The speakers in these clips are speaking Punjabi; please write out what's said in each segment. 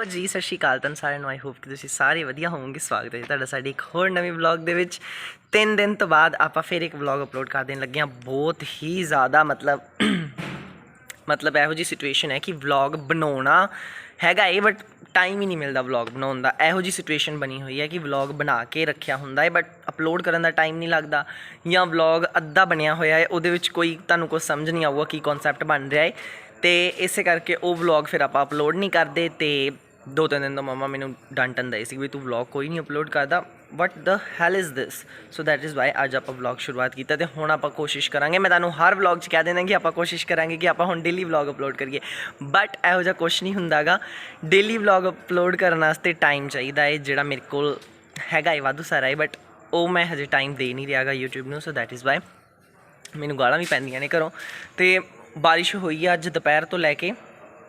Oh, ਲਓ ਜੀ ਸਤਿ ਸ਼੍ਰੀ ਅਕਾਲ ਤੁਹਾਨੂੰ ਸਾਰਿਆਂ ਨੂੰ ਆਈ ਹੋਪ ਕਿ ਤੁਸੀਂ ਸਾਰੇ ਵਧੀਆ ਹੋਵੋਗੇ। ਸਵਾਗਤ ਹੈ ਜੀ ਤੁਹਾਡਾ ਸਾਡੇ ਇੱਕ ਹੋਰ ਨਵੇਂ ਵਲੌਗ ਦੇ ਵਿੱਚ। ਤਿੰਨ ਦਿਨ ਤੋਂ ਬਾਅਦ ਆਪਾਂ ਫਿਰ ਇੱਕ ਵਲੌਗ ਅਪਲੋਡ ਕਰ ਦੇਣ ਲੱਗੇ ਹਾਂ। ਬਹੁਤ ਹੀ ਜ਼ਿਆਦਾ ਮਤਲਬ ਮਤਲਬ ਇਹੋ ਜੀ ਸਿਚੁਏਸ਼ਨ ਹੈ ਕਿ ਵਲੌਗ ਬਣਾਉਣਾ ਹੈਗਾ ਏ ਬਟ ਟਾਈਮ ਹੀ ਨਹੀਂ ਮਿਲਦਾ ਵਲੌਗ ਬਣਾਉਣ ਦਾ। ਇਹੋ ਜੀ ਸਿਚੁਏਸ਼ਨ ਬਣੀ ਹੋਈ ਹੈ ਕਿ ਵਲੌਗ ਬਣਾ ਕੇ ਰੱਖਿਆ ਹੁੰਦਾ ਹੈ ਬਟ ਅਪਲੋਡ ਕਰਨ ਦਾ ਟਾਈਮ ਨਹੀਂ ਲੱਗਦਾ। ਜਾਂ ਵਲੌਗ ਅੱਧਾ ਬਣਿਆ ਹੋਇਆ ਹੈ, ਉਹਦੇ ਵਿੱਚ ਕੋਈ ਤੁਹਾਨੂੰ ਕੁਝ ਸਮਝ ਨਹੀਂ ਆਊਗਾ ਕੀ ਕਨਸੈਪਟ ਬਣ ਰਿਹਾ ਹੈ। ਤੇ ਇਸੇ ਕਰਕੇ ਉਹ ਵਲੌਗ ਫਿਰ ਆਪਾਂ ਅਪਲੋਡ ਨਹੀਂ ਕਰਦੇ ਤੇ ਦੋ ਤਿੰਨ ਦਿਨ ਤੋਂ ਮਮਾ ਮੈਨੂੰ ਡਾਂਟਣ ਦਈ ਸੀ ਵੀ ਤੂੰ ਵਲੌਗ ਕੋਈ ਨਹੀਂ ਅਪਲੋਡ ਕਰਦਾ what the hell is this so that is why ਅੱਜ ਆਪਾਂ ਵਲੌਗ ਸ਼ੁਰੂਆਤ ਕੀਤਾ ਤੇ ਹੁਣ ਆਪਾਂ ਕੋਸ਼ਿਸ਼ ਕਰਾਂਗੇ, ਮੈਂ ਤੁਹਾਨੂੰ ਹਰ ਵਲੌਗ 'ਚ ਕਹਿ ਦੇਣਾ ਕਿ ਆਪਾਂ ਕੋਸ਼ਿਸ਼ ਕਰਾਂਗੇ ਕਿ ਆਪਾਂ ਹੁਣ ਡੇਲੀ ਵਲੌਗ ਅਪਲੋਡ ਕਰੀਏ। ਬਟ ਇਹੋ ਜਿਹਾ ਕੁਝ ਨਹੀਂ ਹੁੰਦਾਗਾ। ਡੇਲੀ ਵਲੌਗ ਅਪਲੋਡ ਕਰਨ ਵਾਸਤੇ ਟਾਈਮ ਚਾਹੀਦਾ ਹੈ ਜਿਹੜਾ ਮੇਰੇ ਕੋਲ ਹੈਗਾ ਹੈ ਵਾਧੂ ਸਾਰਾ ਹੈ ਬਟ ਉਹ ਮੈਂ ਹਜੇ ਟਾਈਮ ਦੇ ਨਹੀਂ ਰਿਹਾਗਾ YouTube ਨੂੰ ਸੋ ਦੈਟ ਇਜ਼ ਵਾਈ ਮੈਨੂੰ ਗਾਲਾਂ ਵੀ ਪੈਂਦੀਆਂ ਨੇ ਘਰੋਂ। ਤੇ ਬਾਰਿਸ਼ ਹੋਈ ਹੈ ਅੱਜ ਦੁਪਹਿਰ ਤੋਂ ਲੈ ਕੇ।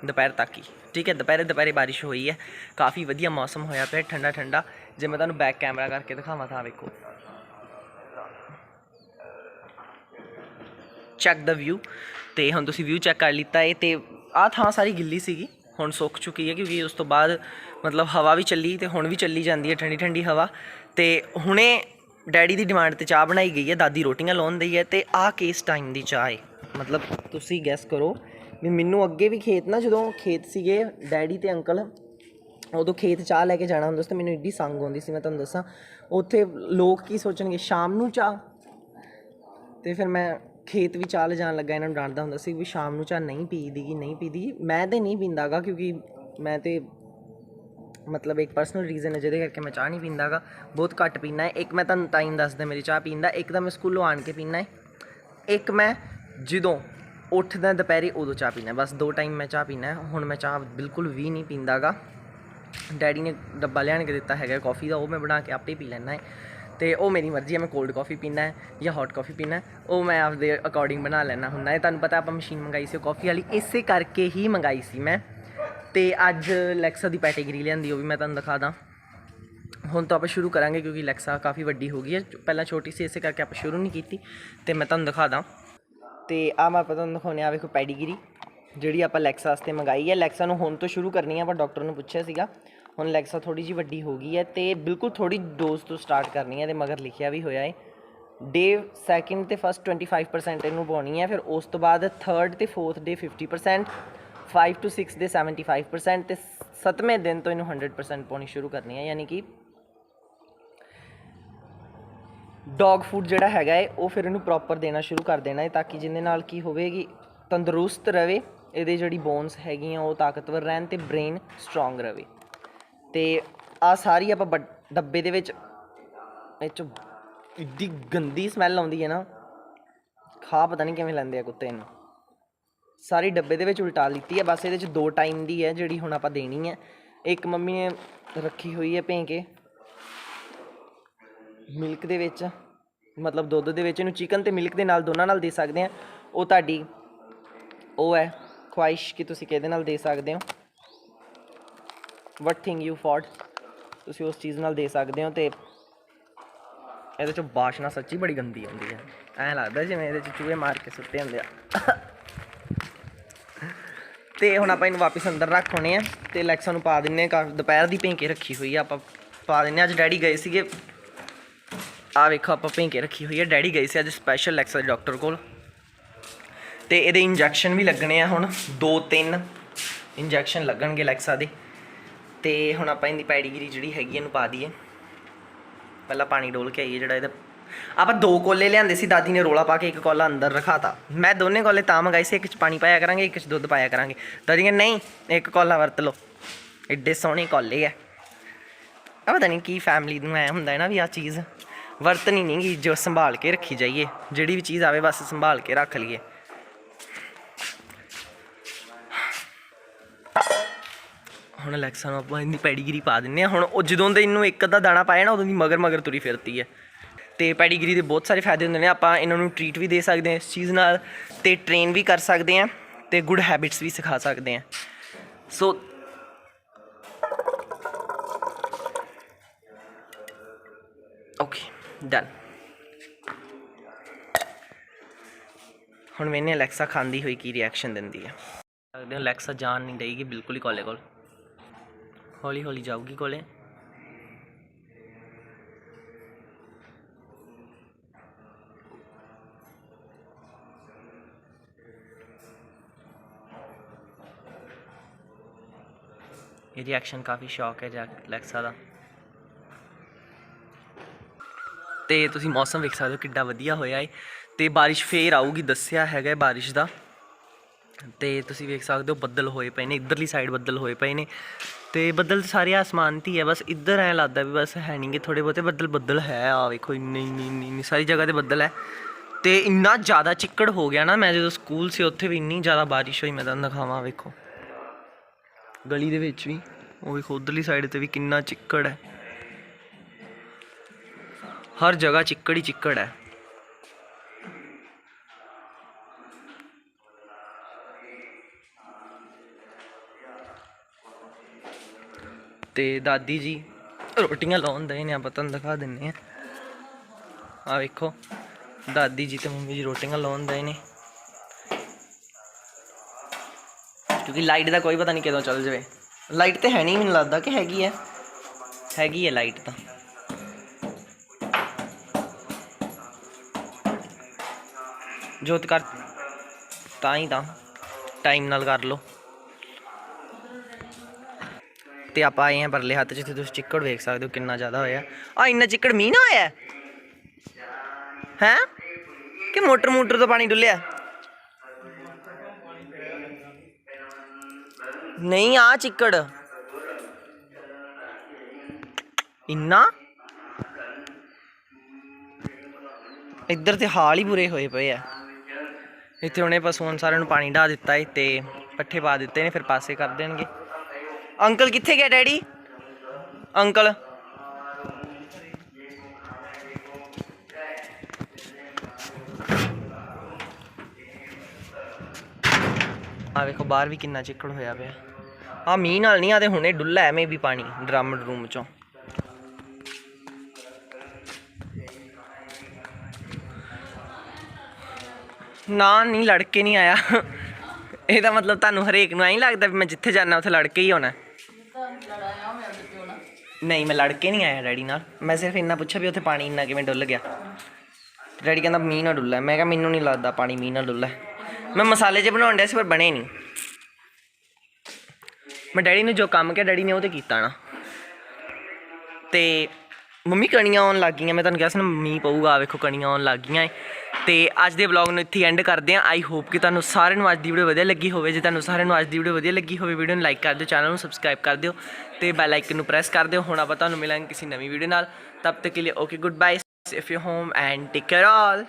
ਦੁਪਹਿਰ ਤੱਕ ਹੀ। ਠੀਕ ਹੈ, ਦੁਪਹਿਰੇ ਦੁਪਹਿਰੇ ਬਾਰਿਸ਼ ਹੋਈ ਹੈ। ਕਾਫੀ ਵਧੀਆ ਮੌਸਮ ਹੋਇਆ ਪਿਆ, ਠੰਡਾ ਠੰਡਾ। ਜੇ ਮੈਂ ਤੁਹਾਨੂੰ ਬੈਕ ਕੈਮਰਾ ਕਰਕੇ ਦਿਖਾਵਾਂ ਤਾਂ ਵੇਖੋ। ਚੈੱਕ ਦਾ ਵਿਊ ਤੇ ਹੁਣ ਤੁਸੀਂ ਵਿਊ ਚੈੱਕ ਕਰ ਲਿੱਤਾ ਹੈ ਤੇ ਆਹ ਥਾਂ ਸਾਰੀ ਗਿੱਲੀ ਸੀਗੀ। ਹੁਣ ਸੁੱਕ ਚੁੱਕੀ ਹੈ ਕਿਉਂਕਿ ਉਸ ਤੋਂ ਬਾਅਦ ਮਤਲਬ ਹਵਾ ਵੀ ਚੱਲੀ ਤੇ ਹੁਣ ਵੀ ਚੱਲੀ ਜਾਂਦੀ ਹੈ ਠੰਡੀ ਠੰਡੀ ਹਵਾ। ਤੇ ਹੁਣੇ ਡੈਡੀ ਦੀ ਡਿਮਾਂਡ ਤੇ ਚਾਹ ਬਣਾਈ ਗਈ ਹੈ, ਦਾਦੀ ਰੋਟੀਆਂ ਲਾਉਣ ਦਈ ਹੈ ਤੇ ਆਹ ਕਿਸ ਟਾਈਮ ਦੀ ਚਾਹ ਹੈ। ਮਤਲਬ ਤੁਸੀਂ ਗੈਸ ਕਰੋ ਵੀ ਮੈਨੂੰ ਅੱਗੇ ਵੀ ਖੇਤ ਨਾ, ਜਦੋਂ ਖੇਤ ਸੀਗੇ, ਡੈਡੀ ਤੇ ਅੰਕਲ, ਉਦੋਂ ਖੇਤ ਚਾਹ ਲੈ ਕੇ ਜਾਣਾ ਹੁੰਦਾ ਸੀ ਤਾਂ ਮੈਨੂੰ ਇੱਡੀ ਸੰਗ ਆਉਂਦੀ ਸੀ, ਮੈਂ ਤੁਹਾਨੂੰ ਦੱਸਾਂ। ਉੱਥੇ ਲੋਕ ਕੀ ਸੋਚਣਗੇ, ਸ਼ਾਮ ਨੂੰ ਚਾਹ? ਤੇ ਫਿਰ ਮੈਂ ਖੇਤ ਵੀ ਚਾਹ ਲਿਜਾਣ ਲੱਗਾ, ਇਹਨਾਂ ਨੂੰ ਡਾਂਟਦਾ ਹੁੰਦਾ ਸੀ ਵੀ ਸ਼ਾਮ ਨੂੰ ਚਾਹ ਨਹੀਂ ਪੀਦੀ ਗੀ ਨਹੀਂ ਪੀਦੀ ਮੈਂ ਤੇ ਨਹੀਂ ਪੀਂਦਾਗਾ ਕਿਉਂਕਿ ਮੈਂ ਤੇ ਮਤਲਬ ਇੱਕ ਪਰਸਨਲ ਰੀਜ਼ਨ ਹੈ, ਜਿਹਦੇ ਕਰਕੇ ਮੈਂ ਚਾਹ ਨਹੀਂ ਪੀਂਦਾਗਾ। ਬਹੁਤ ਘੱਟ ਪੀਣਾ ਹੈ। ਇੱਕ ਮੈਂ ਤੁਹਾਨੂੰ ਟਾਈਮ ਦੱਸਦਾ, ਮੇਰੀ ਚਾਹ ਪੀਣ ਦਾ ਇੱਕ ਤਾਂ ਮੈਂ ਸਕੂਲੋਂ ਆਣ ਕੇ ਪੀਣਾ ਹੈ। ਇੱਕ ਮੈਂ ਜਦੋਂ ਉੱਠਦਾ ਦੁਪਹਿਰੇ ਉਦੋਂ ਚਾਹ ਪੀਣਾ ਬਸ ਦੋ ਟਾਈਮ ਮੈਂ ਚਾਹ ਪੀਣਾ ਹੁਣ ਮੈਂ ਚਾਹ ਬਿਲਕੁਲ ਵੀ ਨਹੀਂ ਪੀਂਦਾਗਾ। ਡੈਡੀ ਨੇ ਡੱਬਾ ਲਿਆਣ ਕੇ ਦਿੱਤਾ ਹੈਗਾ ਕਾਫੀ ਦਾ। ਉਹ ਮੈਂ ਬਣਾ ਕੇ ਆਪੇ ਪੀ ਲੈਣਾ ਹੈ। ਤੇ ਉਹ ਮੇਰੀ ਮਰਜ਼ੀ ਹੈ, ਮੈਂ ਕੋਲਡ ਕਾਫੀ ਪੀਣਾ ਹੈ ਜਾਂ ਹੌਟ ਕਾਫੀ ਪੀਣਾ ਹੈ। ਉਹ ਮੈਂ ਆਪਦੇ ਅਕੋਰਡਿੰਗ ਬਣਾ ਲੈਣਾ ਹੁੰਦਾ ਹੈ। ਤੁਹਾਨੂੰ ਪਤਾ ਆਪਾਂ ਮਸ਼ੀਨ ਮੰਗਾਈ ਸੀ ਕਾਫੀ ਵਾਲੀ। ਇਸੇ ਕਰਕੇ ਹੀ ਮੰਗਾਈ ਸੀ ਮੈਂ। ਤੇ ਅੱਜ ਲੈਕਸਾ ਦੀ ਪੈਟੇਗਰੀ ਲਿਆਂਦੀ, ਉਹ ਵੀ ਮੈਂ ਤੁਹਾਨੂੰ ਦਿਖਾ ਦਾਂ। ਹੁਣ ਤਾਂ ਆਪਾਂ ਸ਼ੁਰੂ ਕਰਾਂਗੇ ਕਿਉਂਕਿ ਲੈਕਸਾ ਕਾਫੀ ਵੱਡੀ ਹੋ ਗਈ ਹੈ। ਪਹਿਲਾਂ ਛੋਟੀ ਸੀ, ਇਸੇ ਕਰਕੇ ਆਪਾਂ ਸ਼ੁਰੂ ਨਹੀਂ ਕੀਤੀ, ਤੇ ਮੈਂ ਤੁਹਾਨੂੰ ਦਿਖਾ ਦਾਂ। ਤੇ ਆ ਮੈਂ ਤੁਹਾਨੂੰ ਦਿਖਾਉਣੇ ਆ ਵੇਖੋ ਪੈਡੀਗਰੀ ਜਿਹੜੀ ਆਪਾਂ ਲੈਕਸਾ ਵਾਸਤੇ ਮੰਗਾਈ ਹੈ। ਲੈਕਸਾ ਨੂੰ ਹੁਣ ਤੋਂ ਸ਼ੁਰੂ ਕਰਨੀ ਹੈ, ਆਪਾਂ ਡਾਕਟਰ ਨੂੰ ਪੁੱਛਿਆ ਸੀਗਾ। ਹੁਣ ਲੈਕਸਾ ਥੋੜੀ ਜੀ ਵੱਡੀ ਹੋ ਗਈ ਹੈ ਤੇ ਬਿਲਕੁਲ ਥੋੜੀ ਡੋਜ਼ ਤੋਂ ਸਟਾਰਟ ਕਰਨੀ ਹੈ ਤੇ ਮਗਰ ਲਿਖਿਆ ਵੀ ਹੋਇਆ ਹੈ। ਡੇ ਸੈਕਿੰਡ ਤੇ ਫਸਟ 25% ਇਹਨੂੰ ਪਾਉਣੀ ਹੈ, ਫਿਰ ਉਸ ਤੋਂ ਬਾਅਦ ਥਰਡ ਤੇ ਫੋਰਥ ਡੇ 50% 5 ਟੂ 6 ਦੇ 75% ਤੇ ਸੱਤਵੇਂ ਦਿਨ ਤੋਂ ਇਹਨੂੰ 100% ਪਾਉਣੀ ਸ਼ੁਰੂ ਕਰਨੀ ਹੈ, ਯਾਨੀ ਕਿ ਡੌਗ ਫੂਡ ਜਿਹੜਾ ਹੈਗਾ ਹੈ, ਉਹ ਫਿਰ ਇਹਨੂੰ ਪ੍ਰੋਪਰ ਦੇਣਾ ਸ਼ੁਰੂ ਕਰ ਦੇਣਾ ਹੈ ਤਾਂ ਕਿ ਜਿਹਦੇ ਨਾਲ ਕੀ ਹੋਵੇਗੀ ਤੰਦਰੁਸਤ ਰਵੇ, ਇਹਦੇ ਜਿਹੜੀ ਬੋਨਸ ਹੈਗੀਆਂ ਉਹ ਤਾਕਤਵਰ ਰਹਿਣ ਤੇ ਬ੍ਰੇਨ ਸਟਰੋਂਗ ਰਵੇ। ਤੇ ਆ ਸਾਰੀ ਆਪਾਂ ਵੱਡ- ਡੱਬੇ ਦੇ ਵਿੱਚ ਇਹ 'ਚ ਇੱਡੀ ਗੰਦੀ ਸਮੈਲ ਆਉਂਦੀ ਹੈ ਨਾ, ਖਾ ਪਤਾ ਨਹੀਂ ਕਿਵੇਂ ਲੈਂਦੇ ਆ ਕੁੱਤੇ ਇਹਨੂੰ। ਸਾਰੀ ਡੱਬੇ ਦੇ ਵਿੱਚ ਉਲਟਾ ਲਿੱਤੀ ਹੈ। ਬਸ ਇਹਦੇ ਵਿੱਚ ਦੋ ਟਾਈਮ ਦੀ ਹੈ ਜਿਹੜੀ ਹੁਣ ਆਪਾਂ ਦੇਣੀ ਹੈ। ਇੱਕ ਮੰਮੀ ਨੇ ਰੱਖੀ ਹੋਈ ਹੈ ਭੇਂ ਕੇ ਮਿਲਕ ਦੇ ਵਿੱਚ, ਮਤਲਬ ਦੁੱਧ ਦੇ ਵਿੱਚ। ਇਹਨੂੰ ਚਿਕਨ ਤੇ ਮਿਲਕ ਦੇ ਨਾਲ, ਦੋਨਾਂ ਨਾਲ ਦੇ ਸਕਦੇ ਆ ਉਹ ਤੁਹਾਡੀ, ਉਹ ਹੈ ਖੁਆਇਸ਼ ਕਿ ਤੁਸੀਂ ਕਿਹਦੇ ਨਾਲ ਦੇ ਸਕਦੇ ਹੋ। ਵਟ ਥਿੰਗ ਯੂ ਫॉड ਤੁਸੀਂ ਉਸ ਚੀਜ਼ ਨਾਲ ਦੇ ਸਕਦੇ ਹੋ ਤੇ ਇਹਦੇ ਚੋਂ ਬਾਸ਼ਨਾ ਸੱਚੀ ਬੜੀ ਗੰਦੀ ਹੁੰਦੀ ਹੈ। ਐਂ ਲੱਗਦਾ ਜਿਵੇਂ ਇਹਦੇ ਚ ਚੂਹੇ ਮਾਰ ਕੇ ਸੁੱਤੇ ਹੁੰਦੇ ਆ। ਤੇ ਹੁਣ ਆਪਾਂ ਇਹਨੂੰ ਵਾਪਸ ਅੰਦਰ ਰੱਖ ਹੋਣੇ ਆ ਤੇ ਲੈਕਸਾ ਨੂੰ ਪਾ ਦਿੰਨੇ ਆ ਦੁਪਹਿਰ ਦੀ ਭੇਂਕੇ ਰੱਖੀ ਹੋਈ ਆ, ਆਪਾਂ ਪਾ ਦਿੰਨੇ ਆ। ਅੱਜ ਡੈਡੀ ਗਏ ਸੀਗੇ। ਆ ਵੇਖੋ, ਆਪਾਂ ਭੇਂਕੇ ਰੱਖੀ ਹੋਈ ਹੈ ਡੈਡੀ ਗਏ ਸੀ ਅੱਜ ਸਪੈਸ਼ਲ ਲੈਕਸਾ ਦੇ ਡਾਕਟਰ ਕੋਲ। ਤੇ ਇਹਦੇ ਇੰਜੈਕਸ਼ਨ ਵੀ ਲੱਗਣੇ ਆ ਹੁਣ, ਦੋ ਤਿੰਨ ਇੰਜੈਕਸ਼ਨ ਲੱਗਣਗੇ ਲੈਕਸਾ ਦੇ। ਤੇ ਹੁਣ ਆਪਾਂ ਇਹਦੀ ਪੈਡੀਗਰੀ ਜਿਹੜੀ ਹੈਗੀ ਇਹਨੂੰ ਪਾ ਦਈਏ। ਪਹਿਲਾਂ ਪਾਣੀ ਡੋਲ ਕੇ ਆਈਏ ਜਿਹੜਾ ਇਹਦਾ ਆਪਾਂ ਦੋ ਕੋਲੇ ਲਿਆਂਦੇ ਸੀ, ਦਾਦੀ ਨੇ ਰੋਲਾ ਪਾ ਕੇ ਇੱਕ ਕੋਲਾ ਅੰਦਰ ਰਖਾਤਾ। ਮੈਂ ਦੋਨੇ ਕੋਲੇ ਤਾਂ ਮੰਗਾਈ ਸੀ, ਇੱਕ ਚ ਪਾਣੀ ਪਾਇਆ ਕਰਾਂਗੇ, ਇੱਕ ਚ ਦੁੱਧ ਪਾਇਆ ਕਰਾਂਗੇ। ਦਾਦੀ ਕਹਿੰਦੀ, ਨਹੀਂ, ਇੱਕ ਕੋਲਾ ਵਰਤ ਲਓ। ਐਡੇ ਸੋਹਣੇ ਕੋਲੇ ਆ। ਆ ਪਤਾ ਨਹੀਂ ਕੀ ਫੈਮਿਲੀ ਨੂੰ ਐ ਹੁੰਦਾ ਹੈ ਨਾ ਵੀ ਆ ਚੀਜ਼ ਵਰਤਣੀ ਨਹੀਂ ਗੀ ਜੋ ਸੰਭਾਲ ਕੇ ਰੱਖੀ ਜਾਈਏ। ਜਿਹੜੀ ਵੀ ਚੀਜ਼ ਆਵੇ, ਬਸ ਸੰਭਾਲ ਕੇ ਰੱਖ ਲਈਏ। ਹੁਣ ਅਲੈਕਸਾ ਨੂੰ ਆਪਾਂ ਇਹਦੀ ਪੈਡੀਗਰੀ ਪਾ ਦਿੰਨੇ ਆ। ਹੁਣ ਉਹ ਜਦੋਂ ਦੇ ਇਹਨੂੰ ਇੱਕ ਅੱਧਾ ਦਾਣਾ ਪਾਇਆ ਨਾ, ਉਦੋਂ ਦੀ ਮਗਰ ਮਗਰ ਤੁਰੀ ਫਿਰਦੀ ਹੈ। ਤੇ ਪੈਡੀਗਰੀ ਦੇ ਬਹੁਤ ਸਾਰੇ ਫਾਇਦੇ ਹੁੰਦੇ ਨੇ, ਆਪਾਂ ਇਹਨਾਂ ਨੂੰ ਟ੍ਰੀਟ ਵੀ ਦੇ ਸਕਦੇ ਹਾਂ ਇਸ ਚੀਜ਼ ਨਾਲ ਤੇ ਟ੍ਰੇਨ ਵੀ ਕਰ ਸਕਦੇ ਹਾਂ ਤੇ ਗੁੱਡ ਹੈਬਿਟਸ ਵੀ ਸਿਖਾ ਸਕਦੇ ਹਾਂ। ਸੋ ਓਕੇ ਡਨ ਹੁਣ ਮੈਨੇ ਅਲੈਕਸਾ ਖਾਂਦੀ ਹੋਈ ਕੀ ਰਿਐਕਸ਼ਨ ਦਿੰਦੀ ਹੈ ਸਕਦੇ ਅਲੈਕਸਾ ਜਾਣ ਨਹੀਂ ਦੇਗੀ ਬਿਲਕੁਲ ਹੀ ਕੋਲੇ ਕੋਲ। ਹੌਲੀ ਹੌਲੀ ਜਾਊਗੀ ਕੋਲੇ। ਇਹ ਰਿਐਕਸ਼ਨ ਕਾਫੀ ਸ਼ੌਕ ਹੈ ਜੈਕ ਦਾ ਤੇ ਤੁਸੀਂ ਮੌਸਮ ਵੇਖ ਸਕਦੇ ਹੋ ਕਿੱਡਾ ਵਧੀਆ ਹੋਇਆ ਹੈ ਤੇ ਬਾਰਿਸ਼ ਫੇਰ ਆਊਗੀ ਦੱਸਿਆ ਹੈਗਾ ਬਾਰਿਸ਼ ਦਾ ਤੇ ਤੁਸੀਂ ਵੇਖ ਸਕਦੇ ਹੋ ਬੱਦਲ ਹੋਏ ਪਏ ਨੇ ਇਧਰਲੀ ਸਾਈਡ ਬੱਦਲ ਹੋਏ ਪਏ ਨੇ ਤੇ ਬੱਦਲ ਸਾਰੇ ਆਸਮਾਨ 'ਤੇ ਹੈ ਬਸ ਇੱਧਰ ਐ ਲੱਗਦਾ ਵੀ ਬਸ ਹੈ ਨਹੀਂਗੇ ਥੋੜੇ ਬਹੁਤੇ ਬੱਦਲ ਬੱਦਲ ਹੈ ਆ ਵੇਖੋ ਇੰਨੀ ਇੰਨੀ ਇੰਨੀ ਇੰਨੀ ਸਾਰੀ ਜਗ੍ਹਾ ਤੇ ਬੱਦਲ ਹੈ ਤੇ ਇੰਨਾ ਜ਼ਿਆਦਾ ਚਿੱਕੜ ਹੋ ਗਿਆ ਨਾ ਮੈਂ ਜਦੋਂ ਸਕੂਲ ਸੀ ਉੱਥੇ ਵੀ ਇੰਨੀ ਜ਼ਿਆਦਾ ਬਾਰਿਸ਼ ਹੋਈ ਮੈਂ ਤੁਹਾਨੂੰ ਦਿਖਾਵਾਂ ਵੇਖੋ ਗਲੀ ਦੇ ਵਿੱਚ ਵੀ। ਉਹ ਵੇਖੋ, ਉਧਰਲੀ ਸਾਈਡ ਤੇ ਵੀ ਕਿੰਨਾ ਚਿੱਕੜ ਹੈ। ਹਰ ਜਗ੍ਹਾ ਚਿੱਕੜ ਹੀ ਚਿੱਕੜ ਹੈ। ਤੇ ਦਾਦੀ ਜੀ ਰੋਟੀਆਂ ਲਾਉਣ ਦੇ ਨੇ, ਆਪਾਂ ਤੁਹਾਨੂੰ ਦਿਖਾ ਦਿੰਨੇ ਆ ਆ ਵੇਖੋ, ਦਾਦੀ ਜੀ ਤੇ ਮੰਮੀ ਜੀ ਰੋਟੀਆਂ ਲਾਉਣ ਦੇ ਨੇ। ਕਿਉਂਕਿ ਲਾਈਟ ਦਾ ਕੋਈ ਪਤਾ ਨਹੀਂ ਕਦੋਂ ਚੱਲ ਜਾਵੇ। ਲਾਈਟ ਤੇ ਹੈ ਨਹੀਂ ਮੈਨੂੰ ਲੱਗਦਾ ਕਿ ਹੈਗੀ ਹੈ ਹੈਗੀ ਹੈ ਲਾਈਟ ਤਾਂ। ਜੋਤ ਕਰ। ਤਾਂ ਹੀ ਤਾਂ। ਟਾਈਮ ਨਾਲ ਕਰ ਲਓ। ਤੇ ਆਪਾਂ ਆਏ ਹਾਂ ਪਰਲੇ ਹੱਥ ਜਿੱਥੇ ਤੁਸੀਂ ਚਿੱਕੜ ਵੇਖ ਸਕਦੇ ਹੋ ਕਿੰਨਾ ਜ਼ਿਆਦਾ ਹੋਇਆ। ਆ ਇੰਨਾ ਚਿੱਕੜ ਮੀਂਹ ਨਾ ਹੋਇਆ? ਹੈ? ਕਿ ਮੋਟਰ ਮੋਟਰ ਤੋਂ ਪਾਣੀ ਡੁੱਲਿਆ? ਨਹੀਂ ਆ ਚਿੱਕੜ। ਇੰਨਾ? ਇੱਧਰ ਤੇ ਹਾਲ ਹੀ ਬੁਰੇ ਹੋਏ ਪਏ ਆ। ਇੱਥੇ ਉਹਨੇ ਪਸ਼ੂਆਂ ਸਾਰਿਆਂ ਨੂੰ ਪਾਣੀ ਢਾ ਦਿੱਤਾ ਏ ਤੇ ਪੱਠੇ ਪਾ ਦਿੱਤੇ ਨੇ, ਫਿਰ ਪਾਸੇ ਕਰ ਦੇਣਗੇ। ਅੰਕਲ ਕਿੱਥੇ ਗਿਆ, ਡੈਡੀ? ਅੰਕਲ? ਆ ਵੇਖੋ, ਬਾਹਰ ਵੀ ਕਿੰਨਾ ਚਿੱਕੜ ਹੋਇਆ ਪਿਆ। ਆ ਮੀਂਹ ਨਾਲ ਨਹੀਂ ਆ ਤੇ ਹੁਣੇ ਡੁੱਲਾ ਐ ਵੀ ਪਾਣੀ, ਡਰਮ ਰੂਮ ਚੋਂ। ਨਾ, ਨਹੀਂ ਲੜ ਨਹੀਂ ਆਇਆ। ਇਹਦਾ ਮਤਲਬ ਤੁਹਾਨੂੰ ਹਰੇਕ ਨੂੰ ਐਂ ਲੱਗਦਾ ਵੀ ਮੈਂ ਜਿੱਥੇ ਜਾਣਾ ਉੱਥੇ ਲੜਕੇ ਹੀ ਆਉਣਾ। ਨਹੀਂ, ਮੈਂ ਲੜਕੇ ਨਹੀਂ ਆਇਆ ਡੈਡੀ ਨਾਲ। ਮੈਂ ਸਿਰਫ ਇੰਨਾ ਪੁੱਛਿਆ ਵੀ ਉੱਥੇ ਪਾਣੀ ਇੰਨਾ ਕਿਵੇਂ ਡੁੱਲ ਗਿਆ। ਡੈਡੀ ਕਹਿੰਦਾ, ਮੀਂਹ ਨਾਲ ਡੁੱਲਾ। ਮੈਂ ਕਿਹਾ, ਮੈਨੂੰ ਨਹੀਂ ਲੱਗਦਾ ਪਾਣੀ ਮੀਂਹ ਨਾਲ ਡੁੱਲਾ। ਮੈਂ ਮਸਾਲੇ ਜੇ ਬਣਾਉਣ ਡਿਆ ਸੀ, ਪਰ ਬਣੇ ਨਹੀਂ। ਮੈਂ ਡੈਡੀ ਨੂੰ ਜੋ ਕੰਮ ਕਿਹਾ, ਡੈਡੀ ਨੇ ਉਹ ਤੇ ਕੀਤਾ ਨਾ। ਤੇ ਮੰਮੀ ਕਣੀਆਂ ਆਉਣ ਲੱਗ ਗਈਆਂ, ਮੈਂ ਤੁਹਾਨੂੰ ਕਿਹਾ ਸੀ ਨਾ, ਮੀਂਹ ਪਊਗਾ ਵੇਖੋ ਕਣੀਆਂ ਆਉਣ ਲੱਗ ਗਈਆਂ ਏ। ਤੇ ਅੱਜ ਦੇ ਵਲੌਗ ਨੂੰ ਇੱਥੇ ਐਂਡ ਕਰਦੇ ਹਾਂ। ਆਈ ਹੋਪ ਕਿ ਤੁਹਾਨੂੰ ਸਾਰਿਆਂ ਨੂੰ ਅੱਜ ਦੀ ਵੀਡੀਓ ਵਧੀਆ ਲੱਗੀ ਹੋਵੇ। ਜੇ ਤੁਹਾਨੂੰ ਸਾਰਿਆਂ ਨੂੰ ਅੱਜ ਦੀ ਵੀਡੀਓ ਵਧੀਆ ਲੱਗੀ ਹੋਵੇ ਵੀਡੀਓ ਨੂੰ ਲਾਈਕ ਕਰ ਦਿਓ ਚੈਨਲ ਨੂੰ ਸਬਸਕ੍ਰਾਈਬ ਕਰ ਦਿਓ ਤੇ ਬੈਲ ਆਈਕਨ ਨੂੰ ਪ੍ਰੈਸ ਕਰ ਦਿਓ। ਹੁਣ ਆਪਾਂ ਤੁਹਾਨੂੰ ਮਿਲਾਂਗੇ ਕਿਸੇ ਨਵੀਂ ਵੀਡੀਓ ਨਾਲ। ਤਬ ਤੱਕ ਕੇ ਲਈ okay good bye safe you home and take care all